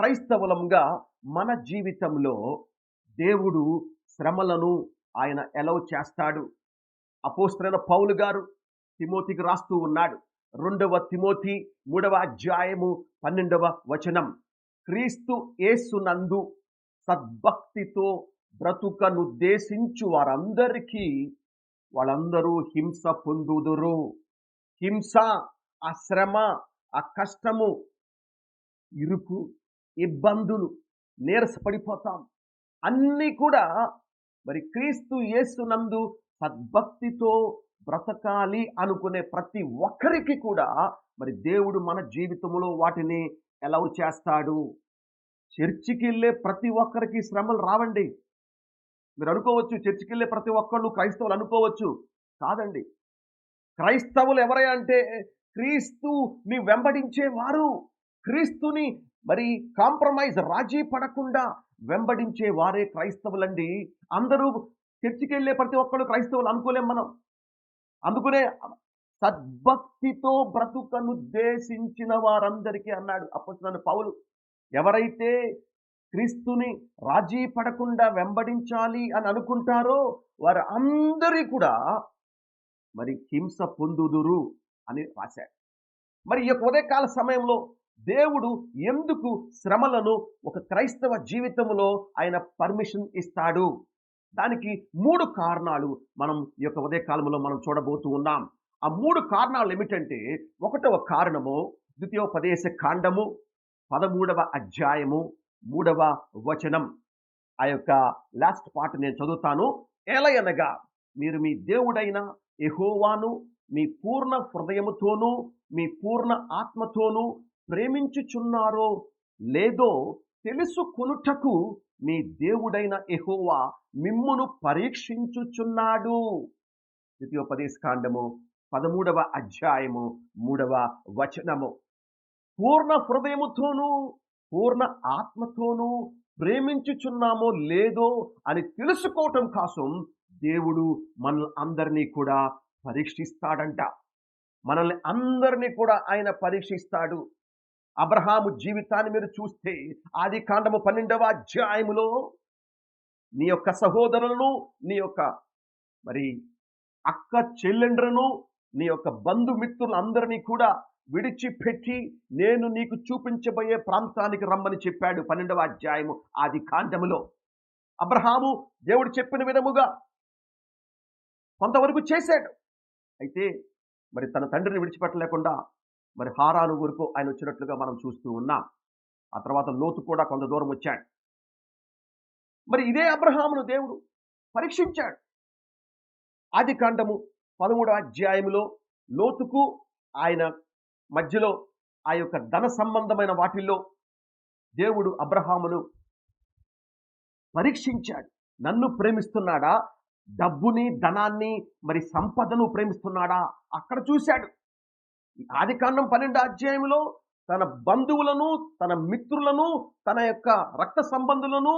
క్రైస్తవులంగా మన జీవితంలో దేవుడు శ్రమలను ఆయన ఎలవ్ చేస్తాడు. అపోస్త్రైన పౌలు గారు తిమోతికి రాస్తూ ఉన్నాడు. రెండవ తిమోతి మూడవ అధ్యాయము పన్నెండవ వచనం. క్రీస్తు ఏసునందు సద్భక్తితో బ్రతుకనుద్దేశించు వారందరికీ వాళ్ళందరూ హింస పొందుదురు. హింస ఆ శ్రమ ఆ కష్టము ఇరుకు ఇబ్బందులు నీరసపడిపోతాం. అన్నీ కూడా మరి క్రీస్తు యేసునందు సద్భక్తితో బ్రతకాలి అనుకునే ప్రతి ఒక్కరికి కూడా మరి దేవుడు మన జీవితంలో వాటిని ఎలవ్ చేస్తాడు. చర్చికి వెళ్ళే ప్రతి ఒక్కరికి శ్రమలు రావండి. మీరు అనుకోవచ్చు చర్చికి వెళ్ళే ప్రతి ఒక్కళ్ళు క్రైస్తవులు అనుకోవచ్చు. కాదండి. క్రైస్తవులు ఎవరై అంటే క్రీస్తుని వెంబడించే వెంబడించేవారు. క్రీస్తుని మరి కాంప్రమైజ్ రాజీ పడకుండా వెంబడించే వారే క్రైస్తవులండి. అందరూ చర్చికి వెళ్ళే ప్రతి ఒక్కరు క్రైస్తవులు అనుకోలేం మనం. అందుకునే సద్భక్తితో బ్రతుకనుద్దేశించిన వారందరికీ అన్నాడు అప్పుడు పౌలు ఎవరైతే క్రీస్తుని రాజీ పడకుండా వెంబడించాలి అని అనుకుంటారో వారు అందరి కూడా మరి హింస పొందుదురు అని రాశాడు. మరి ఈ ఉదయకాల సమయంలో దేవుడు ఎందుకు శ్రమలను ఒక క్రైస్తవ జీవితంలో ఆయన పర్మిషన్ ఇస్తాడు? దానికి మూడు కారణాలు మనం ఈ యొక్క ఉదయకాలంలో మనం చూడబోతూ ఉన్నాం. ఆ మూడు కారణాలు ఏమిటంటే ఒకటవ కారణము ద్వితీయోపదేశ కాండము పదమూడవ అధ్యాయము మూడవ వచనం. ఆ యొక్క లాస్ట్ పార్ట్ నేను చదువుతాను. ఏలయనగా మీరు మీ దేవుడైన ఎహోవాను మీ పూర్ణ హృదయముతోనూ మీ పూర్ణ ఆత్మతోనూ ప్రేమించుచున్నారో లేదో తెలుసుకొనుటకు మీ దేవుడైన ఎహోవా మిమ్మును పరీక్షించుచున్నాడు. ద్వితీయోపదేశ కాండము పదమూడవ అధ్యాయము మూడవ వచనము. పూర్ణ హృదయముతోనూ పూర్ణ ఆత్మతోనూ ప్రేమించుచున్నామో లేదో అని తెలుసుకోవటం కోసం దేవుడు మనల్ని అందరినీ కూడా పరీక్షిస్తాడంట. మనల్ని అందరినీ కూడా ఆయన పరీక్షిస్తాడు. అబ్రహాము జీవితాన్ని మీరు చూస్తే ఆది కాండము పన్నెండవ అధ్యాయములో నీ యొక్క సహోదరులను నీ యొక్క మరి అక్క చెల్లెండ్రను నీ యొక్క బంధుమిత్రులందరినీ కూడా విడిచిపెట్టి నేను నీకు చూపించబోయే ప్రాంతానికి రమ్మని చెప్పాడు పన్నెండవ అధ్యాయము ఆది కాండములో. అబ్రహాము దేవుడు చెప్పిన విధముగా కొంతవరకు చేశాడు. అయితే మరి తన తండ్రిని విడిచిపెట్టలేకుండా మరి హారాను వరకు ఆయన వచ్చినట్లుగా మనం చూస్తూ ఉన్నాం. ఆ తర్వాత లోతు కూడా కొంత దూరం వచ్చాడు. మరి ఇదే అబ్రహామును దేవుడు పరీక్షించాడు. ఆది కాండము పదమూడవ అధ్యాయములో లోతుకు ఆయన మధ్యలో ఆ యొక్క ధన సంబంధమైన వాటిల్లో దేవుడు అబ్రహామును పరీక్షించాడు. నన్ను ప్రేమిస్తున్నాడా? డబ్బుని ధనాన్ని మరి సంపదను ప్రేమిస్తున్నాడా? అక్కడ చూశాడు. ఆది కాండం పన్నెండు అధ్యాయంలో తన బంధువులను తన మిత్రులను తన యొక్క రక్త సంబంధులను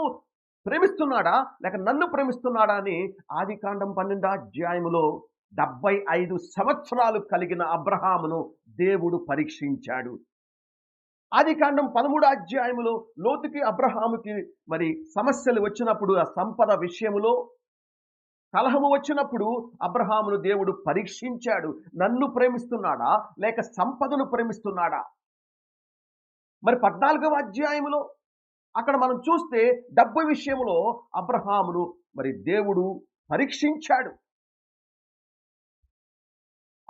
ప్రేమిస్తున్నాడా? లేక నన్ను ప్రేమిస్తున్నాడా అని ఆది కాండం పన్నెండు అధ్యాయములో డెబ్బై ఐదు సంవత్సరాలు కలిగిన అబ్రహామును దేవుడు పరీక్షించాడు. ఆది కాండం పదమూడు అధ్యాయములో లోతుకి అబ్రహాముకి మరి సమస్యలు వచ్చినప్పుడు ఆ సంపద విషయములో కలహము వచ్చినప్పుడు అబ్రహామును దేవుడు పరీక్షించాడు. నన్ను ప్రేమిస్తున్నాడా? లేక సంపదను ప్రేమిస్తున్నాడా? మరి పద్నాలుగవ అధ్యాయములో అక్కడ మనం చూస్తే డబ్బు విషయంలో అబ్రహామును మరి దేవుడు పరీక్షించాడు.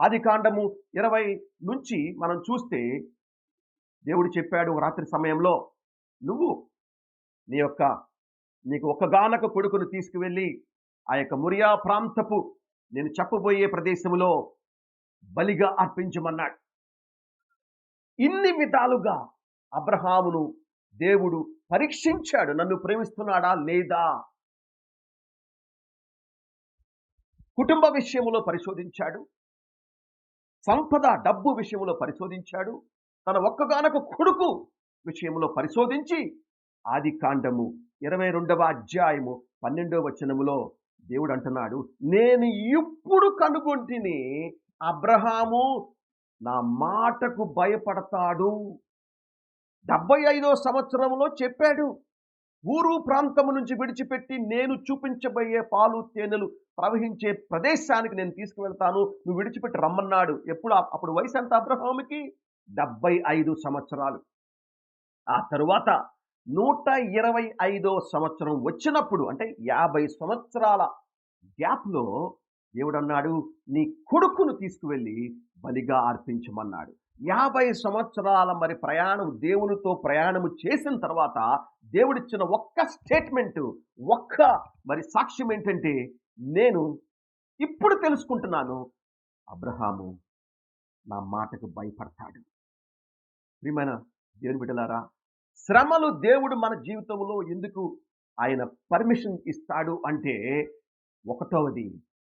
ఆది కాండము ఇరవై నుంచి మనం చూస్తే దేవుడు చెప్పాడు రాత్రి సమయంలో నువ్వు నీ యొక్క నీకు ఒక్కగానక కొడుకును తీసుకువెళ్ళి ఆ యొక్క మురియా ప్రాంతపు నేను చెప్పబోయే ప్రదేశంలో బలిగా అర్పించమన్నాడు. ఇన్ని విధాలుగా అబ్రహామును దేవుడు పరీక్షించాడు. నన్ను ప్రేమిస్తున్నాడా లేదా? కుటుంబ విషయంలో పరిశోధించాడు. సంపద డబ్బు విషయంలో పరిశోధించాడు. తన ఒక్కగానొక కొడుకు విషయంలో పరిశోధించి ఆది కాండము ఇరవై రెండవ అధ్యాయము పన్నెండవ వచనములో దేవుడు అంటున్నాడు నేను ఇప్పుడు కనుగొంటిని అబ్రహాము నా మాటకు భయపడతాడు. డెబ్బై ఐదో సంవత్సరంలో చెప్పాడు ఊరు ప్రాంతము నుంచి విడిచిపెట్టి నేను చూపించబోయే పాలు తేనెలు ప్రవహించే ప్రదేశానికి నేను తీసుకువెళ్తాను. నువ్వు విడిచిపెట్టి రమ్మన్నాడు. ఎప్పుడు? అప్పుడు వయసు ఎంత అబ్రహాముకి? డెబ్బై ఐదు సంవత్సరాలు. ఆ తరువాత నూట ఇరవై ఐదో సంవత్సరం వచ్చినప్పుడు అంటే యాభై సంవత్సరాల గ్యాప్లో దేవుడు అన్నాడు నీ కొడుకును తీసుకువెళ్ళి బలిగా అర్పించమన్నాడు. యాభై సంవత్సరాల మరి ప్రయాణం దేవునితో ప్రయాణము చేసిన తర్వాత దేవుడిచ్చిన ఒక్క స్టేట్మెంట్ ఒక్క మరి సాక్ష్యం ఏంటంటే నేను ఇప్పుడు తెలుసుకుంటున్నాను అబ్రహాము నా మాటకు భయపడతాడు. ప్రియమైన దేవుని బిడ్డలారా శ్రమలు దేవుడు మన జీవితంలో ఎందుకు ఆయన పర్మిషన్ ఇస్తాడు అంటే ఒకటవది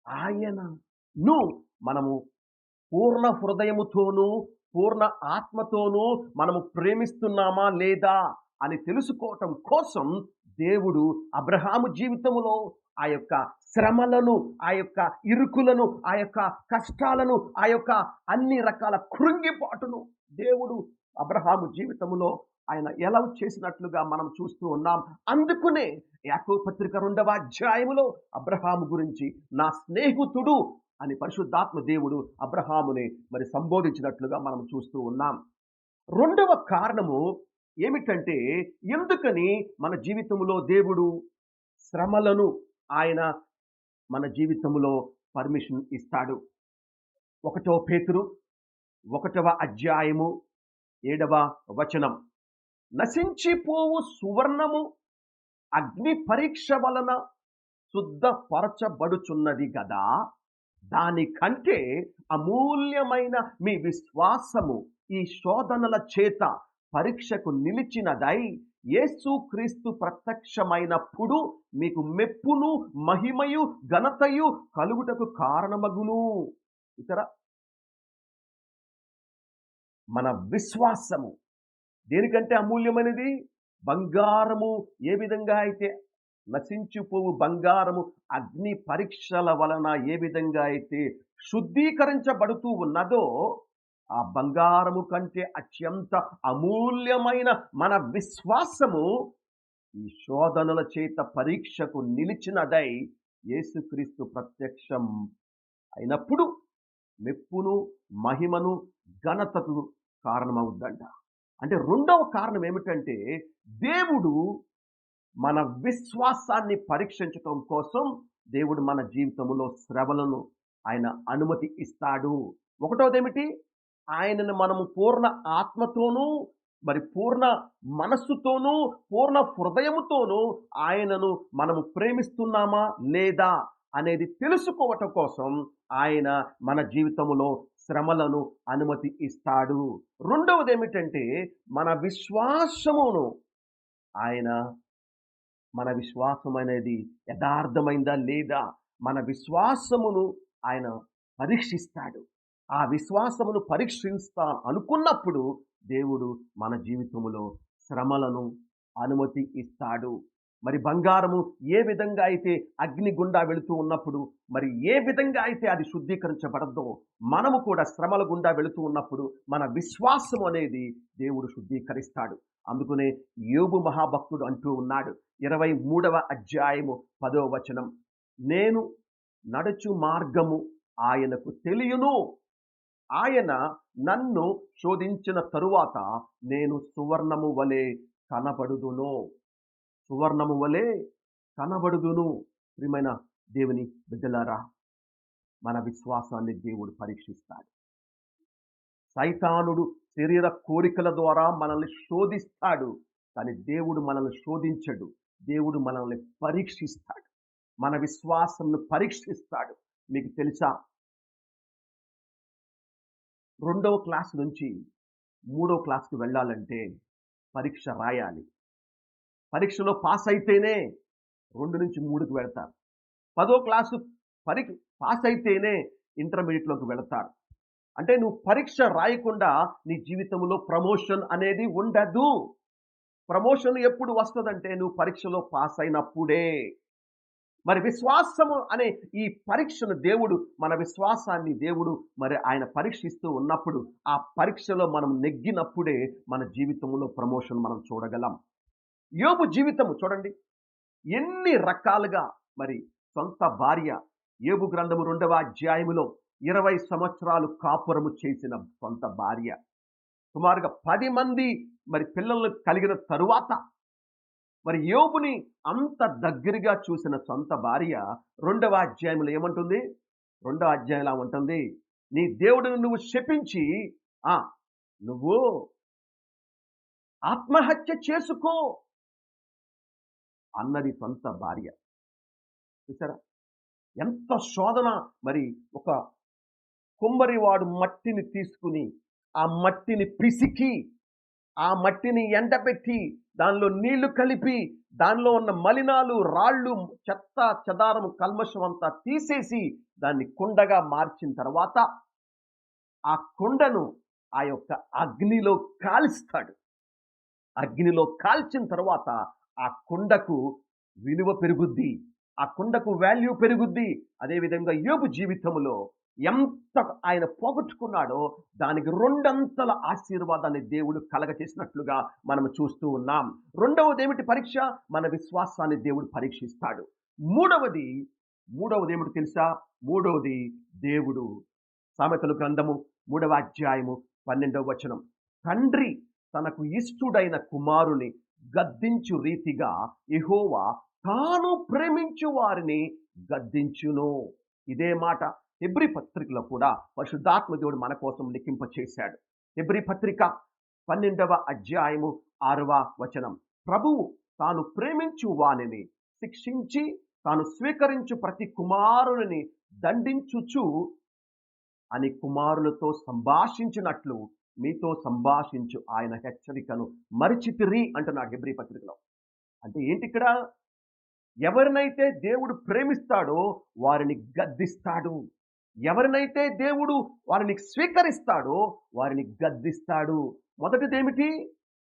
ఆయనను మనము పూర్ణ హృదయముతోనూ పూర్ణ ఆత్మతోనూ మనము ప్రేమిస్తున్నామా లేదా అని తెలుసుకోవటం కోసం దేవుడు అబ్రహాము జీవితములో ఆ యొక్క శ్రమలను ఆ యొక్క ఇరుకులను ఆ యొక్క కష్టాలను ఆ యొక్క అన్ని రకాల కృంగిపాటును దేవుడు అబ్రహాము జీవితంలో ఆయన ఎలా చేసినట్లుగా మనం చూస్తూ ఉన్నాం. అందుకునే యాకో పత్రిక రెండవ అధ్యాయములో అబ్రహాము గురించి నా స్నేహితుడు అని పరిశుద్ధాత్మ దేవుడు అబ్రహాముని మరి సంబోధించినట్లుగా మనం చూస్తూ ఉన్నాం. రెండవ కారణము ఏమిటంటే ఎందుకని మన జీవితంలో దేవుడు శ్రమలను ఆయన మన జీవితంలో పర్మిషన్ ఇస్తాడు? ఒకటో పేతురు ఒకటవ అధ్యాయము ఏడవ వచనం. నశించిపోవు సువర్ణము. అగ్ని పరీక్ష వలన శుద్ధపరచబడుచున్నది గదా. దానికంటే అమూల్యమైన మీ విశ్వాసము ఈ శోధనల చేత పరీక్షకు నిలిచినదై యేసుక్రీస్తు ప్రత్యక్షమైనప్పుడు మీకు మెప్పును మహిమయు ఘనతయు కలుగుటకు కారణమగును. ఇతర? మన విశ్వాసము. దేనికంటే అమూల్యమైనది? బంగారము. ఏ విధంగా అయితే నశించిపోవు బంగారము అగ్ని పరీక్షల వలన ఏ విధంగా అయితే శుద్ధీకరించబడుతూ ఉన్నదో ఆ బంగారము కంటే అత్యంత అమూల్యమైన మన విశ్వాసము ఈ శోధనల చేత పరీక్షకు నిలిచినదై యేసుక్రీస్తు ప్రత్యక్షం అయినప్పుడు మెప్పును మహిమను ఘనతకు కారణమవుద్దంట. అంటే రెండవ కారణం ఏమిటంటే దేవుడు మన విశ్వాసాన్ని పరీక్షించటం కోసం దేవుడు మన జీవితంలో శ్రవలను ఆయన అనుమతి ఇస్తాడు. ఒకటోది ఏమిటి ఆయనను మనము పూర్ణ ఆత్మతోనూ మరి పూర్ణ మనస్సుతోనూ పూర్ణ హృదయముతోనూ ఆయనను మనము ప్రేమిస్తున్నామా లేదా అనేది తెలుసుకోవటం కోసం ఆయన మన జీవితంలో శ్రమలను అనుమతి ఇస్తాడు. రెండవది ఏమిటంటే మన విశ్వాసమును ఆయన మన విశ్వాసం అనేది యథార్థమైందా లేదా? మన విశ్వాసమును ఆయన పరీక్షిస్తాడు. ఆ విశ్వాసమును పరీక్షిస్తా అనుకున్నప్పుడు దేవుడు మన జీవితంలో శ్రమలను అనుమతి ఇస్తాడు. మరి బంగారము ఏ విధంగా అయితే అగ్ని గుండా వెళుతూ ఉన్నప్పుడు మరి ఏ విధంగా అయితే అది శుద్ధీకరించబడద్దో మనము కూడా శ్రమల గుండా వెళుతూ ఉన్నప్పుడు మన విశ్వాసం అనేది దేవుడు శుద్ధీకరిస్తాడు. అందుకనే యోగు మహాభక్తుడు అంటూ ఉన్నాడు ఇరవై మూడవ అధ్యాయము పదో వచనం నేను నడుచు మార్గము ఆయనకు తెలియను. ఆయన నన్ను శోధించిన తరువాత నేను సువర్ణము వలె కనబడుదును. సువర్ణము వలె కనబడుదును ప్రియమైన దేవుని బిడ్డలారా. మన విశ్వాసాన్ని దేవుడు పరీక్షిస్తాడు. సైతానుడు శరీర కోరికల ద్వారా మనల్ని శోధిస్తాడు కానీ దేవుడు మనల్ని శోధించడు. దేవుడు మనల్ని పరీక్షిస్తాడు. మన విశ్వాసంను పరీక్షిస్తాడు. మీకు తెలుసా? రెండవ క్లాస్ నుంచి మూడవ క్లాస్కి వెళ్ళాలంటే పరీక్ష రాయాలి. పరీక్షలో పాస్ అయితేనే రెండు నుంచి మూడుకి వెళతారు. పదో క్లాసు పరీక్ష పాస్ అయితేనే ఇంటర్మీడియట్లోకి వెళతారు. అంటే నువ్వు పరీక్ష రాయకుండా నీ జీవితంలో ప్రమోషన్ అనేది ఉండదు. ప్రమోషన్ ఎప్పుడు వస్తుందంటే నువ్వు పరీక్షలో పాస్ అయినప్పుడే మరి విశ్వాసము అనే ఈ పరీక్షను దేవుడు మన విశ్వాసాన్ని దేవుడు మరి ఆయన పరీక్షిస్తూ ఉన్నప్పుడు ఆ పరీక్షలో మనం నెగ్గినప్పుడే మన జీవితంలో ప్రమోషన్ మనం చూడగలం. యోబు జీవితము చూడండి. ఎన్ని రకాలుగా మరి సొంత భార్య ఏబు గ్రంథము రెండవ అధ్యాయములో ఇరవై సంవత్సరాలు కాపురము చేసిన సొంత భార్య. సుమారుగా పది మంది మరి పిల్లలు కలిగిన తరువాత మరి యోబుని అంత దగ్గరగా చూసిన సొంత భార్య రెండవ అధ్యాయంలో ఏమంటుంది? రెండవ అధ్యాయంలో ఉంటుంది నీ దేవుడిని నువ్వు శపించి ఆ నువ్వు ఆత్మహత్య చేసుకో. అన్నది సొంత భార్య. చూసారా ఎంత శోధన మరి ఒక కుమ్మరివాడు మట్టిని తీసుకుని ఆ మట్టిని పిసికి ఆ మట్టిని ఎండబెట్టి దానిలో నీళ్ళు కలిపి దానిలో ఉన్న మలినాలు రాళ్ళు చెత్త చెదారం కల్మషం అంతా తీసేసి దాన్ని కుండగా మార్చిన తర్వాత ఆ కుండను ఆ యొక్క అగ్నిలో కాల్స్తాడు. అగ్నిలో కాల్చిన తర్వాత ఆ కుండకు విలువ పెరుగుద్ది ఆ కుండకు వాల్యూ పెరుగుద్ది. అదేవిధంగా యోగు జీవితంలో ఎంత ఆయన పోగొట్టుకున్నాడో దానికి రెండంతల ఆశీర్వాదాన్ని దేవుడు కలగచేసినట్లుగా మనం చూస్తూ ఉన్నాం. రెండవది ఏమిటి పరీక్ష? మన విశ్వాసాన్ని దేవుడు పరీక్షిస్తాడు. మూడవది మూడవది ఏమిటి తెలుసా? మూడవది దేవుడు. సామెతలు గ్రంథము మూడవ అధ్యాయము పన్నెండవ వచనం. తండ్రి తనకు ఇష్టుడైన కుమారుని గద్దించు రీతిగా ఇహోవా తాను ప్రేమించు వారిని గద్దించును. ఇదే మాట ఎబ్రి పత్రికలో కూడా పరిశుద్ధాత్మ దేవుడు మన కోసం లిఖింప చేశాడు ఎబ్రి పత్రిక పన్నెండవ అధ్యాయము ఆరవ వచనం. ప్రభువు తాను ప్రేమించు వాణిని శిక్షించి తాను స్వీకరించు ప్రతి కుమారుని దండించుచు అని కుమారులతో సంభాషించినట్లు మీతో సంభాషించు ఆయన హెచ్చరికను మరిచితిరి అంటున్నాడు హెబ్రి పత్రికలో. అంటే ఏంటి ఇక్కడ ఎవరినైతే దేవుడు ప్రేమిస్తాడో వారిని గద్దిస్తాడు. ఎవరినైతే దేవుడు వారిని స్వీకరిస్తాడో వారిని గద్దిస్తాడు. మొదటిదేమిటి?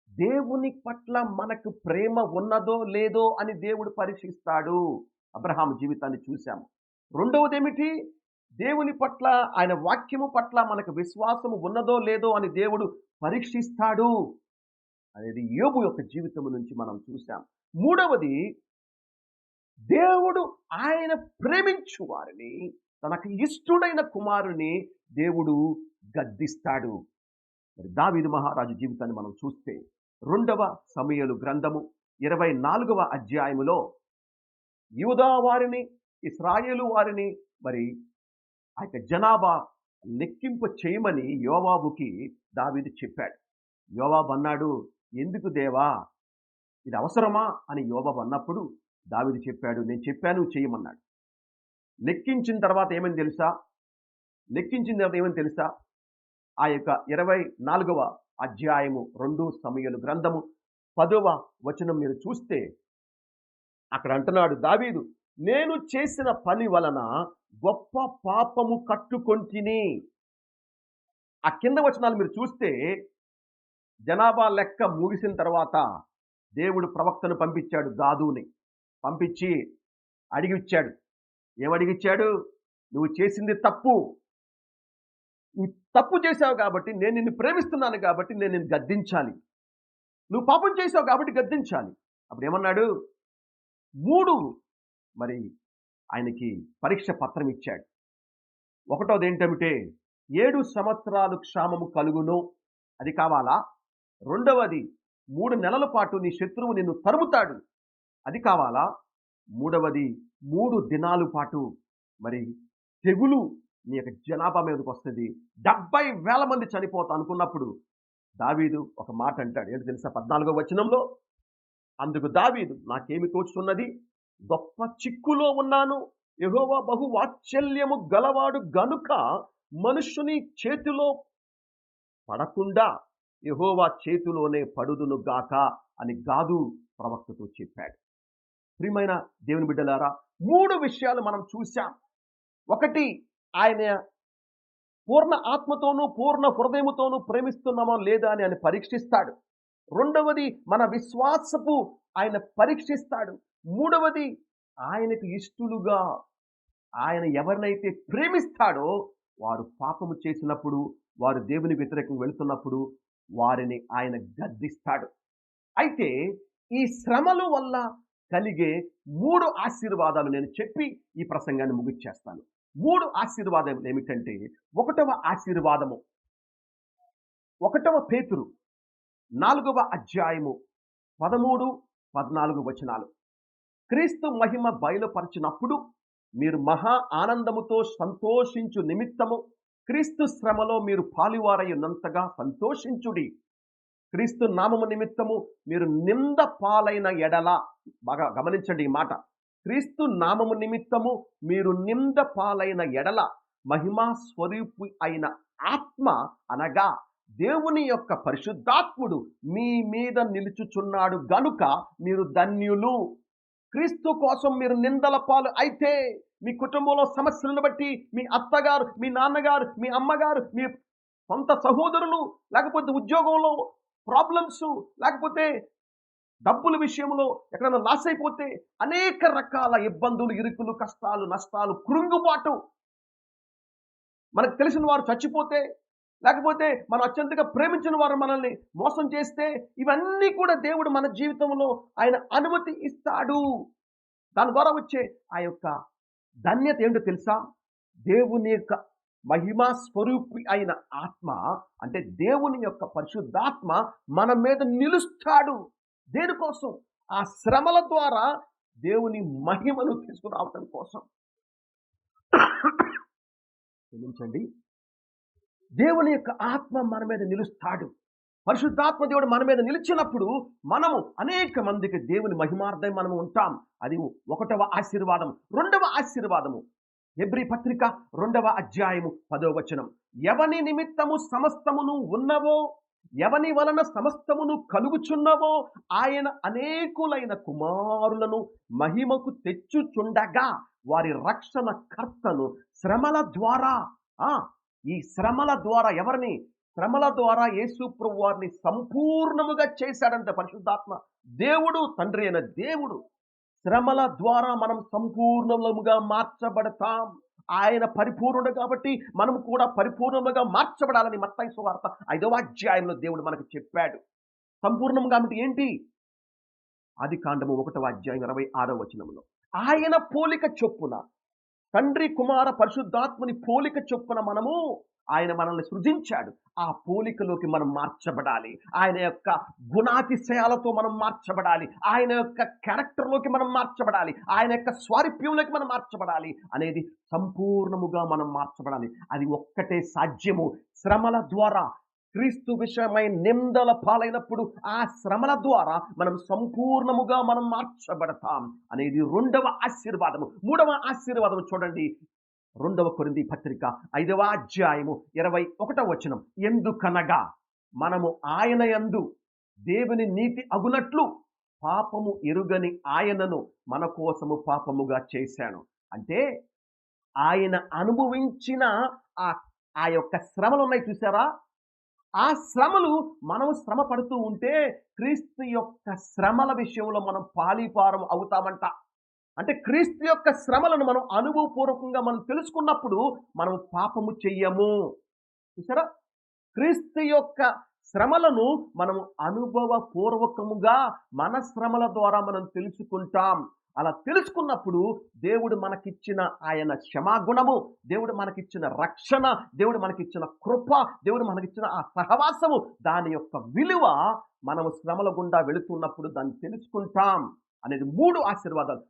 దేవుని పట్ల మనకు ప్రేమ ఉన్నదో లేదో అని దేవుడు పరీక్షిస్తాడు. అబ్రహాం జీవితాన్ని చూశాము. రెండవది ఏమిటి దేవుని పట్ల ఆయన వాక్యము పట్ల మనకు విశ్వాసము ఉన్నదో లేదో అని దేవుడు పరీక్షిస్తాడు అనేది యోబు యొక్క జీవితం నుంచి మనం చూసాం మూడవది దేవుడు ఆయన ప్రేమించు వారిని తనకు ఇష్టుడైన కుమారుని దేవుడు గద్దిస్తాడు. మరి దావీదు మహారాజు జీవితాన్ని మనం చూస్తే రెండవ సమయలు గ్రంథము ఇరవై నాలుగవ అధ్యాయములో యూదా వారిని ఇస్రాయేలు వారిని మరి ఆ యొక్క జనాభా లెక్కింపు చేయమని యోవాబుకి దావీదు చెప్పాడు. యోవాబు అన్నాడు ఎందుకు దేవా? ఇది అవసరమా? అని యోబాబు అన్నప్పుడు దావిది చెప్పాడు నేను చెప్పాను చేయమన్నాడు. లెక్కించిన తర్వాత ఏమని తెలుసా? లెక్కించిన తర్వాత ఏమని తెలుసా? ఆ యొక్క ఇరవై నాలుగవ అధ్యాయము రెండు సమయలు గ్రంథము పదవ వచనం మీరు చూస్తే అక్కడ అంటున్నాడు దావీదు నేను చేసిన పని వలన గొప్ప పాపము కట్టుకొంటిని. ఆ కింద వచనాలు మీరు చూస్తే జనాభా లెక్క ముగిసిన తర్వాత దేవుడు ప్రవక్తను పంపించాడు గాదుని. పంపించి అడిగిచ్చాడు ఏమడిగిచ్చాడు నువ్వు చేసింది తప్పు. నువ్వు తప్పు చేశావు కాబట్టి నేను నిన్ను ప్రేమిస్తున్నాను కాబట్టి నేను నిన్ను గద్దించాలి. నువ్వు పాపం చేసావు కాబట్టి గద్దించాలి. అప్పుడు ఏమన్నాడు? మూడు. మరి ఆయనకి పరీక్ష పత్రం ఇచ్చాడు. ఒకటోది ఏంటంటే ఏడు సంవత్సరాలు క్షామము కలుగును. అది కావాలా? రెండవది మూడు నెలల పాటు నీ శత్రువు నిన్ను తరుముతాడు. అది కావాలా? మూడవది మూడు దినాలు పాటు మరి తెగులు నీ యొక్క జనాభా మీదకి వస్తుంది. డెబ్బై వేల మంది చనిపోతా అనుకున్నప్పుడు దావీదు ఒక మాట అంటాడు. ఏంటి తెలుసా? పద్నాలుగో వచనంలో? అందుకు దావీదు నాకేమి తోచుతున్నది? గొప్ప చిక్కులో ఉన్నాను. యహోవా బహు వాత్సల్యము గలవాడు గనుక మనుష్యుని చేతిలో పడకుండా యహోవా చేతిలోనే పడుదును గాక అని గాదు ప్రవక్తతో చెప్పాడు. ప్రియమైన దేవుని బిడ్డలారా మూడు విషయాలు మనం చూశాం. ఒకటి ఆయన పూర్ణ ఆత్మతోనూ పూర్ణ హృదయముతోనూ ప్రేమిస్తున్నామో లేదా అని ఆయన పరీక్షిస్తాడు. రెండవది మన విశ్వాసపు ఆయన పరీక్షిస్తాడు. మూడవది ఆయనకు ఇష్టలుగా ఆయన ఎవరినైతే ప్రేమిస్తాడో వారు పాపము చేసినప్పుడు వారు దేవుని వ్యతిరేకంగా వెళుతున్నప్పుడు వారిని ఆయన గద్దిస్తాడు. అయితే ఈ శ్రమల వల్ల కలిగే మూడు ఆశీర్వాదాలు నేను చెప్పి ఈ ప్రసంగాన్ని ముగిచ్చేస్తాను. మూడు ఆశీర్వాదం ఏమిటంటే ఒకటవ ఆశీర్వాదము ఒకటవ పేతురు నాలుగవ అధ్యాయము పదమూడు పద్నాలుగు వచనాలు. క్రీస్తు మహిమ బయలుపరిచినప్పుడు మీరు మహా ఆనందముతో సంతోషించు నిమిత్తము క్రీస్తు శ్రమలో మీరు పాలివారయ్యున్నంతగా సంతోషించుడి. క్రీస్తు నామము నిమిత్తము మీరు నింద పాలైన ఎడల బాగా గమనించండి ఈ మాట. క్రీస్తు నామము నిమిత్తము మీరు నింద పాలైన ఎడల మహిమా స్వరూపు అయిన ఆత్మ అనగా దేవుని యొక్క పరిశుద్ధాత్ముడు మీ మీద నిలుచుచున్నాడు గనుక మీరు ధన్యులు. క్రీస్తు కోసం మీరు నిందల పాలు అయితే మీ కుటుంబంలో సమస్యలను బట్టి మీ అత్తగారు మీ నాన్నగారు మీ అమ్మగారు మీ సొంత సహోదరులు లేకపోతే ఉద్యోగంలో ప్రాబ్లమ్స్ లేకపోతే డబ్బుల విషయంలో ఎక్కడైనా లాస్ అయిపోతే అనేక రకాల ఇబ్బందులు ఇరుకులు కష్టాలు నష్టాలు కృంగుబాటు మనకు తెలిసిన వారు చచ్చిపోతే లేకపోతే మనం అత్యంతగా ప్రేమించిన వారు మనల్ని మోసం చేస్తే ఇవన్నీ కూడా దేవుడు మన జీవితంలో ఆయన అనుమతి ఇస్తాడు. దాని ద్వారా వచ్చే ఆ యొక్క ధన్యత ఏంటో తెలుసా? దేవుని యొక్క మహిమా స్వరూపి అయిన ఆత్మ అంటే దేవుని యొక్క పరిశుద్ధాత్మ మన మీద నిలుస్తాడు. దేనికోసం ఆ శ్రమల ద్వారా దేవుని మహిమను తీసుకురావటం కోసం. క్షమించండి. దేవుని యొక్క ఆత్మ మన మీద నిలుస్తాడు. పరిశుద్ధాత్మ దేవుడు మన మీద నిలిచినప్పుడు మనము అనేక మందికి దేవుని మహిమార్థం మనము ఉంటాం. అది ఒకటవ ఆశీర్వాదం రెండవ ఆశీర్వాదము. ఎబ్రి పత్రిక రెండవ అధ్యాయము పదో వచనం. ఎవని నిమిత్తము సమస్తమును ఉన్నవో ఎవని వలన సమస్తమును కలుగుచున్నవో ఆయన అనేకులైన కుమారులను మహిమకు తెచ్చుచుండగా వారి రక్షణ కర్తను శ్రమల ద్వారా ఆ ఈ శ్రమల ద్వారా ఎవరిని? శ్రమల ద్వారా యేసు ప్రభు వారిని సంపూర్ణముగా చేశాడంట పరిశుద్ధాత్మ. దేవుడు తండ్రి అయిన దేవుడు. శ్రమల ద్వారా మనం సంపూర్ణముగా మార్చబడతాం. ఆయన పరిపూర్ణుడు కాబట్టి మనం కూడా పరిపూర్ణముగా మార్చబడాలని మత్తాయి సువార్త ఐదవ అధ్యాయంలో దేవుడు మనకు చెప్పాడు. సంపూర్ణంగా అంటే ఏంటి? ఆది కాండము ఒకటవ అధ్యాయం ఇరవై ఆరవ వచనంలో ఆయన పోలిక చొప్పున తండ్రి కుమార పరిశుద్ధాత్మని పోలిక చొప్పున మనము ఆయన మనల్ని సృజించాడు. ఆ పోలికలోకి మనం మార్చబడాలి. ఆయన యొక్క గుణాతిశయాలతో మనం మార్చబడాలి. ఆయన యొక్క క్యారెక్టర్లోకి మనం మార్చబడాలి. ఆయన యొక్క స్వారూప్యంలోకి మనం మార్చబడాలి అనేది సంపూర్ణముగా మనం మార్చబడాలి. అది ఒక్కటే సాధ్యము. శ్రమల ద్వారా క్రీస్తు విషయమై నిందల పాలైనప్పుడు ఆ శ్రమల ద్వారా మనం సంపూర్ణముగా మనం మార్చబడతాం అనేది రెండవ ఆశీర్వాదము. మూడవ ఆశీర్వాదము చూడండి. రెండవ కొరింది పత్రిక ఐదవ అధ్యాయము ఇరవై ఒకటవ వచనం. ఎందుకనగా మనము ఆయన యందు దేవుని నీతి అగునట్లు పాపము ఎరుగని ఆయనను మన కోసము పాపముగా చేశాను. అంటే ఆయన అనుభవించిన ఆ ఆ యొక్క శ్రమలు ఉన్నాయి చూసారా? ఆ శ్రమలు మనం శ్రమ పడుతూ ఉంటే క్రీస్తు యొక్క శ్రమల విషయంలో మనం పాలిపారం అవుతామంట. అంటే క్రీస్తు యొక్క శ్రమలను మనం అనుభవపూర్వకంగా మనం తెలుసుకున్నప్పుడు మనం పాపము చెయ్యము. చూసారా క్రీస్తు యొక్క శ్రమలను మనం అనుభవపూర్వకముగా మన శ్రమల ద్వారా మనం తెలుసుకుంటాం. అలా తెలుసుకున్నప్పుడు దేవుడు మనకిచ్చిన ఆయన క్షమాగుణము దేవుడు మనకిచ్చిన రక్షణ దేవుడు మనకిచ్చిన కృప దేవుడు మనకిచ్చిన ఆ సహవాసము దాని యొక్క విలువ మనము శ్రమల గుండా వెళుతున్నప్పుడు దాన్ని తెలుసుకుంటాం అనేది మూడు ఆశీర్వాదాలు.